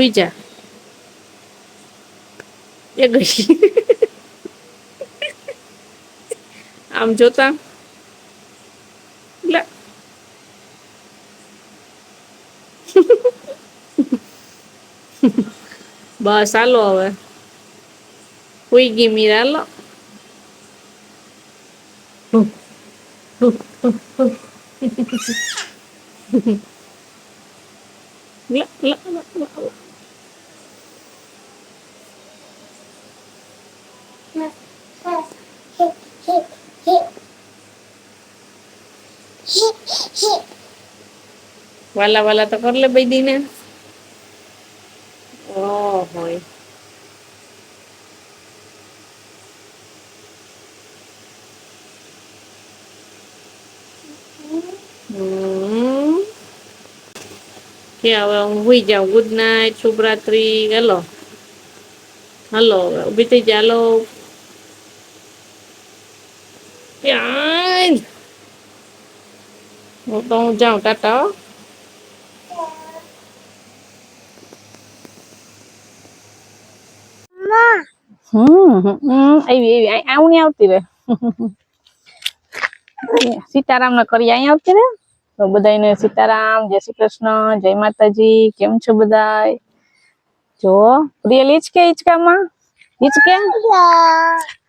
હુઈ જા એ ગઈ આમ જોતા લે બસ હાલો હવે હુઈ ગઈ મીરા હાલો લે લે લે વાલા વાલા તો કર લે બૈદી ને ઓ હોય. કે હવે હું હુઈ જાઉં. ગુડ નાઇટ શુભરાત્રી. હેલો. હલો ઊભી થઈ જા હાલો ત્યાં હું તો હું જાઉં ટાટા હો. હમ હમ એવી એવી આ- આવું નહીં આવતી રે સીતારામ ને કરી અહીંયા આવતી રે તો બધાને સીતારામ જય શ્રી કૃષ્ણ જય માતાજી કેમ છો બધાય જો પ્રિયલ હિચકે હિચકામાં ઈચકે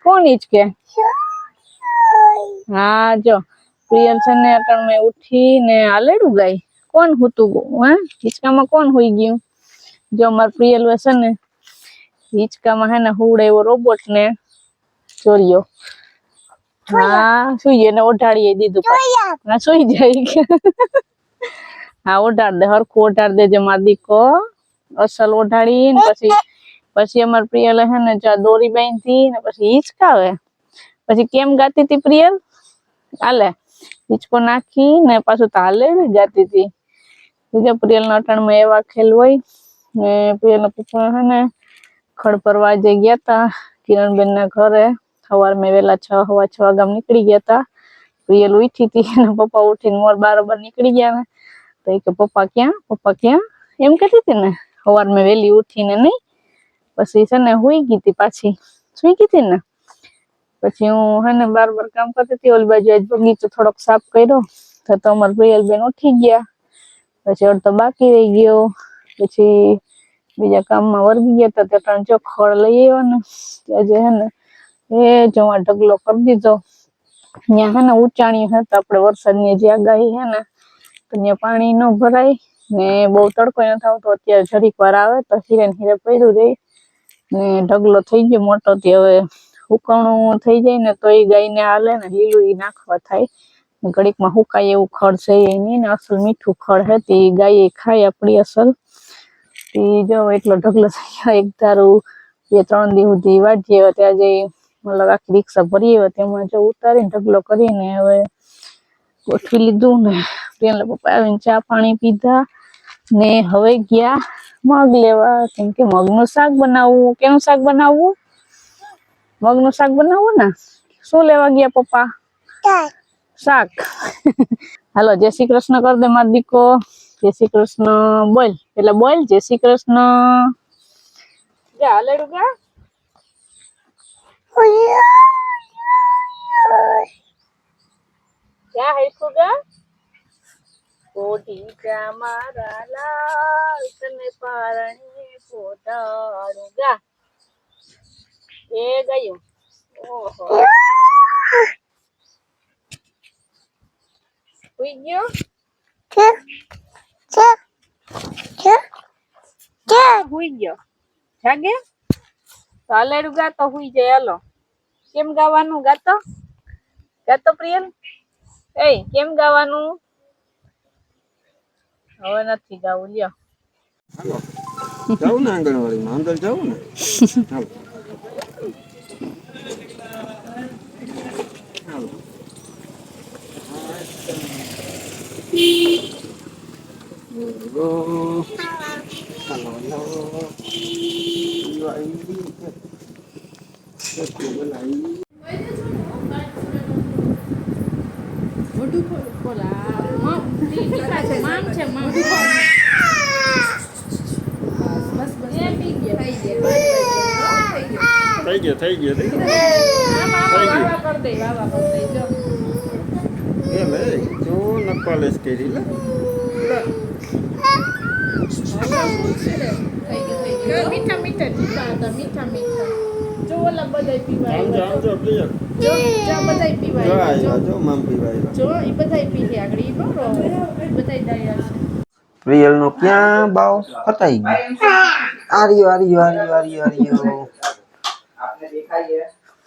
કોણ ઈચકે હા જો પ્રિયલ છે ને અટણ મેં ઉઠી ને આલેડું ગાય. કોણ હતું હે? હિચકામાં કોણ હોઈ ગયું? જો માર પ્રિયલ છે ને હિચકામાં હે ને હુડ એવો રોબોટ ને ચોર્યો હા સુઈ એને ઓઢાડીએ દીધું હા સુઈ જાય. હા ઓઢાડ દે હરખું ઓઢાડ દેજે માર દીકો. અસલ ઓઢાડી ને પછી પછી અમાર પ્રિયલ હે ને જો દોરી બાંધી ને પછી હિચકાવે. પછી કેમ ગાતી હતી પ્રિયલ? હાલે હિચકો નાખી ને પાછું તાલે ગાતી હતી. બીજા પ્રિયલ ના અટાણમાં એવા ખેલ હોય ને પ્રિયલ ના પપ્પા હે ને ખડ પરવા જે ગયા તા. કિરણબેન ના ઘરે સવાર મેં વેલા છ હવા છ ગામ નીકળી ગયા તા. પ્રિયલ ઉઠી હતી અને પપ્પા ઉઠીને મોર બારોબાર નીકળી ગયા ને. તો એ કે, પપ્પા ક્યાં? પપ્પા ક્યાં? એમ કહેતી હતી ને. સવાર મેં વહેલી ઉઠીને નહીં, પછી છે ને હુઈ ગઈ હતી પાછી. સુઈ ગઈ હતી ને? પછી હું હે ને બાર બાર કામ કરતી હતી, ઓલી બાજુ આજ બગીચો થોડોક સાફ કર્યો, તો તો અમાર પ્રિયલ બેન ઉઠી ગયા. પછી અડધો બાકી રહી ગયો. પછી બીજા કામમાં વર્ગી ગયા તા તે ત્રણ જો લઈ આવ્યો ને આજે હે ને એ જવા ઢગલો કરી દીધો. ત્યાં હે ને ઉચાણી હે તો આપણે વરસાદની જે આગાહી હે ને, તો ત્યાં પાણી ન ભરાય ને બહુ તડકો ન આવતો અત્યારે જરીક વાર આવે તો હીરે ને હીરે પડ્યું રહી ને ઢગલો થઈ ગયો મોટો તે હવે હુકવણું થઈ જાય ને તો એ ગાયને હાલે ને લીલું ઈ નાખવા થાય. ઘડીકમાં હુકાય એવું ખડ છે એની ને અસલ મીઠું ખડ હે તે ગાય ખાય આપણી અસલ. એ જો એટલો ઢગલો થઈ ગયો એક ધારું બે ત્રણ દી સુધી વાટીએ હવે ત્યાં જઈ મતલબ આખી રિક્ષા ભરી આવ્યો તેમાં જો ઉતારીને ઢગલો કરીને હવે ગોઠવી લીધું ને પેલા પપ્પા આવીને ચા પાણી પીધા ને હવે ગયા મગ લેવા. કેમ કે મગનું શાક બનાવવું, કેનું શાક બનાવવું? મગનું શાક બનાવવું ને? શું લેવા ગયા પપ્પા? શાક. હાલો જય શ્રી કૃષ્ણ કર દે માર દીકો. જય શ્રી કૃષ્ણ બોલ. એટલે બોલ જય શ્રી કૃષ્ણ. મારા લાલ તને પારણી પોતાડું ગા એ ગયું ઓહો સુઈ ગયો સુઈ ગયો જાગે હાલેડું ગાતો સુઈ જાય હાલો કેમ ગાવાનું ગાતો ગાતો પ્રિયલ એ કેમ ગાવાનું હવે નથી ગાવું લ્યો જાવું ને આંગણવાડીમાં અંદર જાવું ને થઈ ગયો થઈ ગયો થઈ ગયો થઈ ગયો એમ હે જો નપાલેશ કરી લે લે. મીઠા મીઠા ટીપા હતા મીઠા મીઠા જો ઓલા બધા પીવા આમ જો આમ જો પ્રિય જો જો બધા પીવા જો આવ્યા, જો આવ્યા જો મામ પીવા આવ્યા જો એ બધા પી આગળ ઈ બરો બધા ડાયા છે પ્રિયલ નો ક્યાં બાવ પતાઈ ગયો આર્યો આર્યો આર્યો આર્યો આર્યો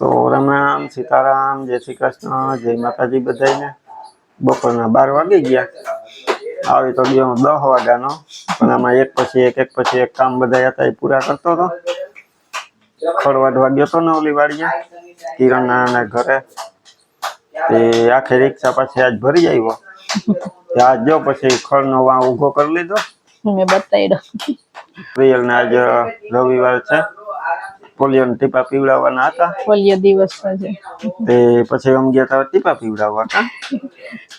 તો રામ રામ સીતારામ જય શ્રી કૃષ્ણ જય માતાજી બધાને બપોરના બાર વાગી ગયા. આવી તો ગયો દસ વાગ્યાનો. પણ આમાં એક પછી એક એક પછી એક કામ બધા હતા એ પૂરા કરતો હતો. ખડવાડવા ગયો હતો ને ઓલી વાડીએ. કિરણના ઘરે. તે આખી રિક્ષા પાછી આજ ભરી આવ્યો. આજ જો પછી ખળનો વાં ઊભો કરી લીધો. મેં બતાવ્યો રિયલ ને આજ રવિવાર છે. પોલિયો ટીપા પીવડાવવાના હતા. પોલિયો દિવસ છે તે પછી અમે ગયા હતા ટીપા પીવડાવવા કા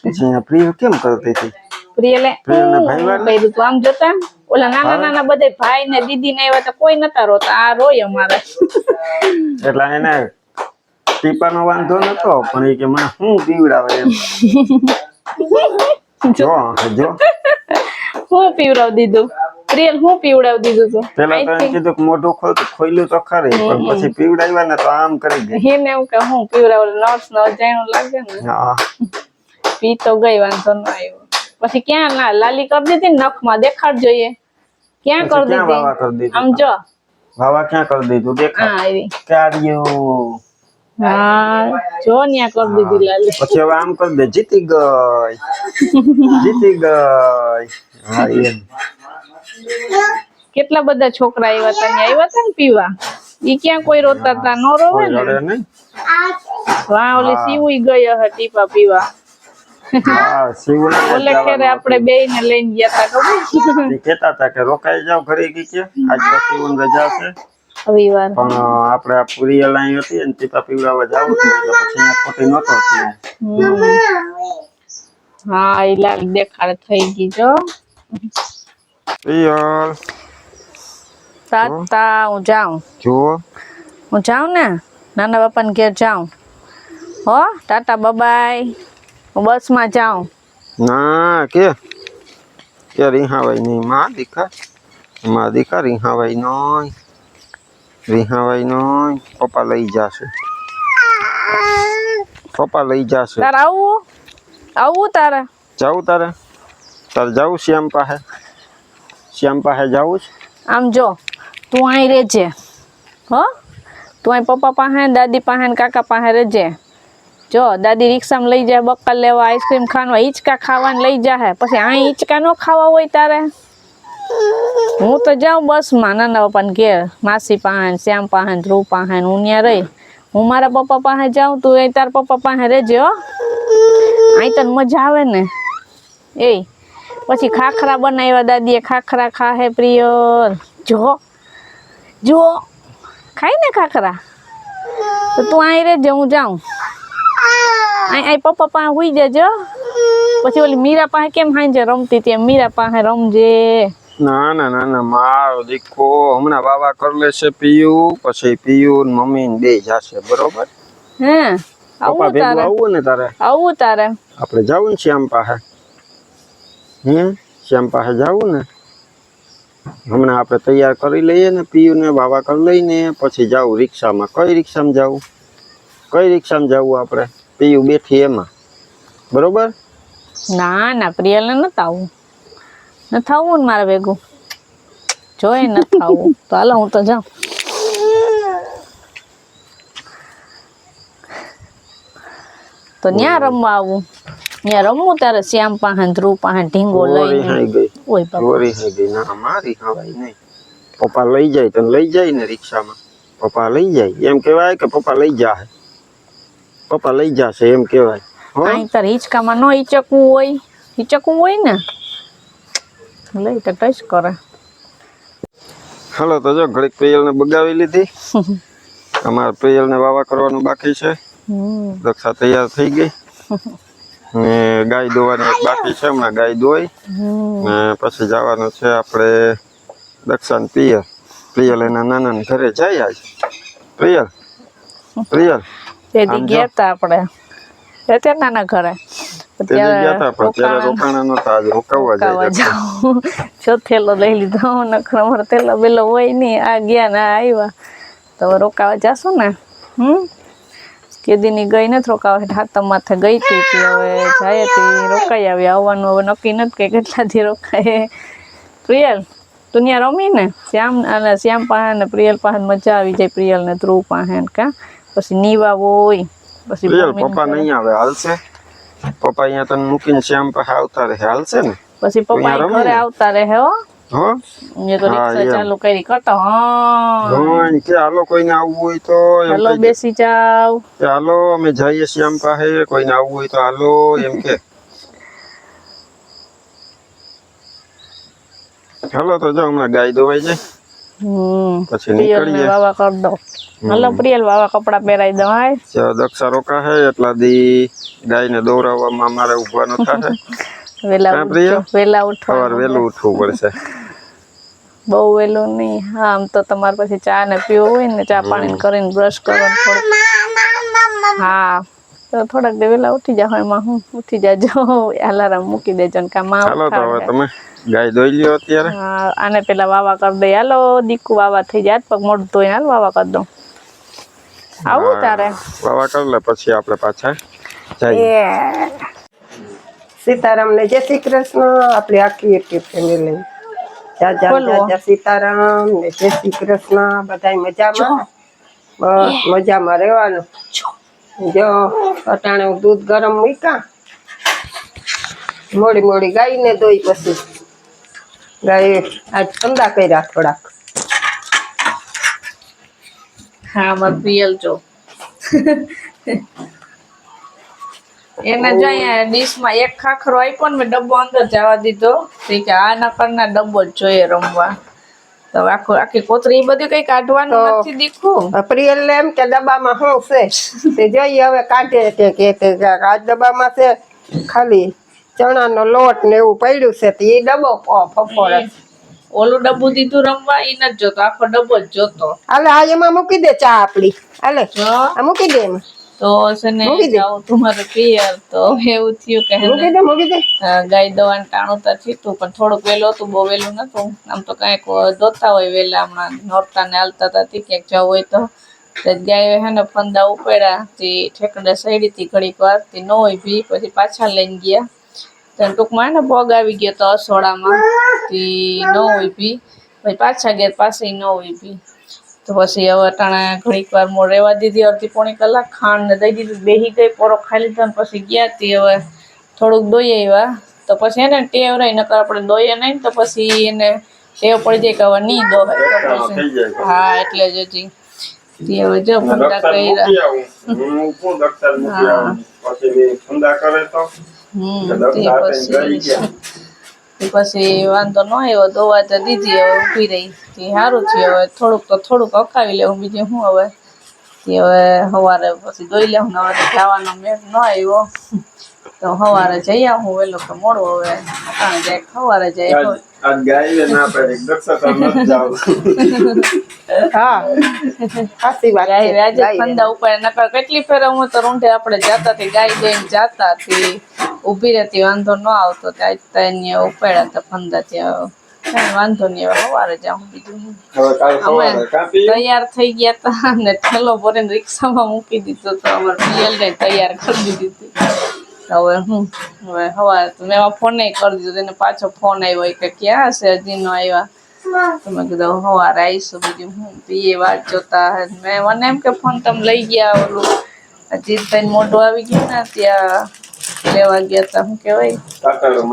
પછી પ્રિય કેમ કરતી હતી? પ્રિયલે ભાઈ તું આમ જોતા ઓલા નાના નાના બધા ભાઈ ને દીદી ને એવા તો કોઈ નતા રોતા. આ રોય અમારા. એટલે એને ટીપાનો વાંધો નતો પણ એ કે મને શું પીવડાવે એમ. જો જો. હું પીવડાવ દીધું. પ્રિયલ હું પીવડાવ દીધું છે? પેલા તો કીધું કે મોઢું તો ખોલ્યું તો ખરી પણ પછી પીવડાવ્યા ને તો આમ કરી દે એને એવું કે હું પીવડાવ નર્સ ન જાણું લાગે ને. હા. પી તો ગઈ વાંધો ન આવ્યો. પછી ક્યાં ના લાલી કરી દીધી નખમાં દેખાડ જોઈએ. ક્યાં કરી ક્યાં વાવા કરી દીધી? આમ જો. વાવા ક્યાં કરી દીધું? દેખાડ. હા કાર્યું હા જો ન્યા કરી દીધી લાલી. પછી હવે આમ કરી દે જીતી ગઈ. જીતી ગઈ. હા એમ. કેટલા બધા છોકરા આવ્યા હતા આવ્યા હતા ને પીવા? ઈ ક્યાં કોઈ રોતા હતા નો રોવે ને? વાહ ઓલી સીવું ગઈ હે ટીપા પીવા. આપણે બે ને લઈને ગયા હતા ખબર? હતા કે રોકાઈ જાવ ઘરે કે. આજ તો રજા છે. રવિવાર. પણ આપણે આ પૂરી લાઈ હતી અને ટીપા પીવડાવવા જાવું એટલે પછી ખોટી નહોતો હા એ લાલ દેખાડ થઈ ગઈ જો. પિયર તાતા હું જાઉં. જુઓ હું જાઉં ને? નાના બાપાને ઘેર જાઉં. હો ટાટા બબાય હું બસમાં જાઉં. ના કે? કે રીહાવાય નહીં? માં દીખા. માં દીખા રીહાવાય નહીં. રીહાવાય નહીં. પપ્પા લઈ જાશે. પપ્પા લઈ જાશે. તારે આવું? આવું તારે? જાવું તારે? તારે જાવું શ્યામ પાસે. શ્યામ પાસે જાવું છે. આમ જો, તું અહીં રહેજે, હો? તું અહીં પપ્પા પાસે, દાદી પાસે કાકા પાસે રહેજે. જો, દાદી રિક્ષામાં લઈ જાય બક્કર લેવા, આઈસ્ક્રીમ ખાવા, હિંચકા ખાવાને લઈ જાય પછી અહીં હિંચકા ન ખાવા હોય તારે? હું તો જાઉં બસમાં, નાના પપ્પાને ઘેર. માસી પાસે, શ્યામ પાસે, ધ્રુવ પાસે હું ત્યાં રહી. હું મારા પપ્પા પાસે જાઉં, તું અહીં તારા પપ્પા પાસે રહેજે, હો. અહીં તને મજા આવે ને. એ પછી ખાખરા બનાવ્યા દાદીએ ખાખરા ખાહે પ્રિય જો જો ખાઈ ને ખાખરા? તો તું અહીં રહેજે હું જાઉં. અહીં અહીં પપ્પા પાસે હુઈ જજો પછી ઓલી મીરા પાસે કેમ હાંજે રમતી હતી? મીરા પાસે રમજે. ના ના ના ના મારો દીકરો હમણાં વાવા કરી લેશે પીયું પછી પીયું ને મમ્મી ને બે જશે બરોબર? હે આવું તારે. આવવું ને તારે? આવું તારે. આપણે જવું ને શ્યામ પાસે. હમ શ્યામ પાસે જવું ને? હમણાં આપણે તૈયાર કરી લઈએ ને પીયું ને વાવા કરી લઈને પછી જાવું રિક્ષામાં. કઈ રિક્ષામાં જવું? કઈ રિક્ષામાં જવું આપણે? પીયું બેઠી એમાં. બરોબર? ના ના પ્રિયલને ન આવું. ન થવું ને મારે ભેગું. જોઈ નથી થવું તો હાલો હું તો જાઉં. તો ન્યા રમવા આવું. ન્યા રમવું તારે શ્યામ પાસે ધ્રુવ પાહન ઢીંગો લઈ ગઈ. ઓય બાપા. વળી હે ગઈ. ના મારી હવાય નહીં. પપ્પા લઈ જાય તને લઈ જાય ને રિક્ષામાં. પપ્પા લઈ જાય. એમ કહેવાય કે પપ્પા લઈ જાય પપ્પા લઈ જશે એમ કહેવાય. અહીં તારે હિંચકામાં ન હિચકવું હોય. હિચકવું હોય ને? લઈ તો ટચ કરે. હાલો તો જો ઘડીક પ્રિયલને બગાવી લીધી. અમારે પ્રિયલને વાવા કરવાનું બાકી છે. રક્ષા તૈયાર થઈ ગઈ. ને ગાય દોવાની એક બાકી છે હમણાં ગાય દોઈ. ને પછી જવાનું છે આપણે દક્ષાને પિયર. પ્રિયલ એના નાના ઘરે જઈ આજ. પ્રિયલ પ્રિયલ તેથી ગયા તા આપણે. અત્યારે નાના ઘરે. હતા થેલો લઈ લીધો નખર થેલો બેલો હોય નહીં. આ ગયા ને આવ્યા. તો રોકાવા જાશું ને. હમ? કેદીની ગઈ નથી રોકાવા. હાથમ માથે ગઈ હતી હવે જાય હતી રોકાઈ આવી. આવવાનું હવે નક્કી નથી કે કેટલાથી રોકાય. પ્રિયલ તું ત્યાં રમી ને? શ્યામ અને શ્યામ પાસે ને પ્રિયલ પાસે મજા આવી જાય પ્રિયલ ને ધ્રુવ પાસે કા? પછી નીવા હોય પછી પ્રિયલ પપ્પા નહીં આવે હાલશે? પપ્પા અહીંયા તને મૂકીને શ્યામ પાસે આવતા રહે હાલશે ને? પછી પપ્પા ઘરે આવતા રહે હો. હો? એ તો રિક્ષા ચાલુ કરી કટો હા. હા, કે હાલો કોઈને આવવું હોય તો હાલો બેસી જાવ. હાલો અમે જઈએ શ્યામ પાસે કોઈને આવવું હોય તો હાલો એમ કે. હાલો તો જો હમણાં ગાય દોવાઈ જાય. પછી નીકળીએ. વાવા કરી દો. હાલો પ્રિયલ વાવા કપડા પહેરાઈ દો હાય. દક્ષા રોકા હે એટલા દી ગાયને દોરાવવામાં મારે ઉભવાનું થાય વેલા ઉઠો વેલા ઉઠો. સવાર વહેલું ઉઠવું પડશે. બહુ વેલું નહીં. હા આમ તો તમારે પછી ચા ને પીવો હોય ને ચા પાણી કરીને બ્રશ કરો ને હા તો થોડાક દે વહેલા ઉઠી જાઓ એમાં હું ઉઠી જાજો. અલાર્મ મૂકી દેજો ને કામ ચાલો તો હવે તમે ગાય દોઈ લ્યો અત્યારે. હા આને પેલા વાવા કરી દે હાલો દીકુ વાવા થઈ જાય. પગ મોઢું ધોઈને હાલ વાવા કરી દઉં. આવું તારે? વાવા કરી લે પછી આપણે પાછા જઈએ. સીતારામ ને જય શ્રી કૃષ્ણ. આપણી આખી યુટ્યુબ ફેમિલી સીતારામ ને જય શ્રી કૃષ્ણ બધાય મજામાં? બસ મજામાં રહેવાનું? જો. અટાણે દૂધ ગરમ મૂક્યા. મોડી મોડી ગાયને દોઈ પછી. ગાય આજ ઠંડા કર્યા થોડાક. હા મત પીએલ જો. એને જો અહીંયા ડીશમાં એક ખાખરો આપ્યો ને મેં ડબ્બો અંદર જવા દીધો. કે આ નકરના ડબ્બો જ જોઈએ રમવા. તો આખો આખું કોતરી બધી કઈ કાઢવાનું નથી દીખું. પ્રિયલ ને એમ કે ડબ્બામાં શું છે? તે જોઈએ હવે કાઢે કે કે આ ડબ્બામાં છે ખાલી ચણાનો લોટ ને એવું પડ્યું છે તે એ ડબ્બો ફફોડે ઓલું ડબ્બુ દીધું રમવા એ નથી જોતો. આખો ડબ્બો જ જોતો. હાલે આ એમાં મૂકી દે ચા આપડી. હાલે આ મૂકી દે એમાં. તો છે ને. જાઉં તમારું પિયર તો એવું થયું કે ગાય દવાનું ટાણું તો થયું પણ થોડુંક વહેલું હતું બહુ વહેલું નતું આમ તો કાંઈક દોતા હોય વહેલા હમણાં નોરતા ને હાલતા હતા ક્યાંક જવું હોય તો. ગાય હે ને ફંદા ઉપાડ્યા તે ઠેકડા સડી હતી ઘડીક વાર તે ન હોય ભી પછી પાછા લઈને ગયા. તો ટૂંકમાં ને પગ આવી ગયો તો અસોડામાં તે ન હોય ભી પછી પાછા ગયા પાસે ન હોય ભી. તો પછી હવે અટાણે ઘણીક વાર મોં રહેવા દીધી અડધી પોણી કલાક ખાંડ ને દઈ દીધું બેહી ગઈ પોરો ખાઈ લીધો ને પછી ગયા તી હવે થોડુંક દોઈ આવ્યા. તો પછી એને ટેવ રહી નકર આપણે દોઈએ નહીં તો પછી એને ટેવ પડી જાય કે હવે નહીં દોહાય તો પછી હા એટલે જ હજી. હવે જો ફંદા કર્યા. હા. ઠંડા તો? પછી પછી વાંધો ન આવ્યો દવા તો દીધી હવે ઊભી રહી. તે સારું થયું હવે થોડુંક તો થોડુંક અકાવી લેવું બીજું શું હવે? તે હવે સવારે પછી દોઈ લેવું ને હવે ખાવાનો મેળ ન આવ્યો. તો સવારે જઈ આવું વેલો તો મોડું હવે. અટાણે જાય સવારે જાય ગાય ઉપર નકર કેટલી ફેર હું તો રૂંઢે આપણે જાતા થી ગાય જઈને જાતા હતી ઊભી રહેતી વાંધો ન આવતો. ત્યાં જ ત્યાં ઉપાડ્યા હતા ફંદા ત્યાં. કાંઈ વાંધો નહીં હવે સવારે જાઉં બીજું અમે તૈયાર થઈ ગયા હતા ને ઠેલો ભરીને રિક્ષામાં મૂકી દીધો તો અમારે પિયલ ને તૈયાર કરી દીધી હતી. હવે હું હવે સવારે તો મેં ફોન કરી દીધો એને પાછો ફોન આવ્યો કે ક્યાં હશે? હજી નો આવ્યા તમે કીધું સવારે આવીશું બીજું હું પીએ વાત જોતા. મેં મને એમ કે ફોન તમે લઈ ગયા ઓલું. અજીતભાઈ મોઢું આવી ગયું ને ત્યાં. લેવા ગયા તા શું કહેવાય? કાતરો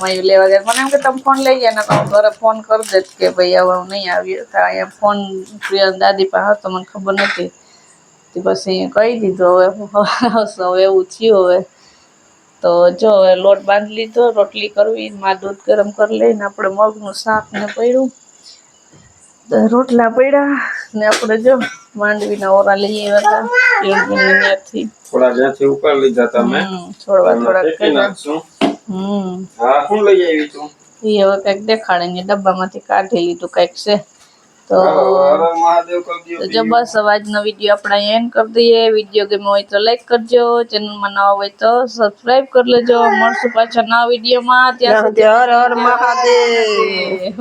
મારી લેવા ગયા મને એમ કે તમે ફોન લઈ ગયા ને તો હું ઘરે ફોન કરી દેત કે ભાઈ હવે હું નહીં આવ્યો. તો અહીંયા ફોન પ્રિયા દાદી પાસે હતો મને ખબર નથી. તે પછી કહી દીધું હવે હવે એવું થયું હવે. તો જો હવે લોટ બાંધી લીધો રોટલી કરવી માં દૂધ ગરમ કરી લઈને આપણે મગનું શાક ને પડ્યું રોટલા પડ્યા ને આપણે જો માંડવીના ઓરા લઈ આવ્યા હતા. ત્યાંથી. થોડા જ્યાંથી ઉપર લીધા તમે. હમ, થોડા એમાં થોડા કરી નાખશું. હમ. હા શું લઈ આવી તું? એ હવે કંઈક દેખાડે ને ડબ્બામાંથી કાઢી લીધું કંઈક છે. તો તો જો બસ આજનો વીડિયો આપણે અહીંયા એન્ડ કરી દઈએ. વીડિયો ગમ્યો હોય તો લાઈક કરજો. ચેનલમાં નવા હોય તો સબસ્ક્રાઇબ કરી લેજો. મળશું પાછા નવા વિડીયોમાં ત્યાં ત્યાં સુધી હર હર મહાદેવ.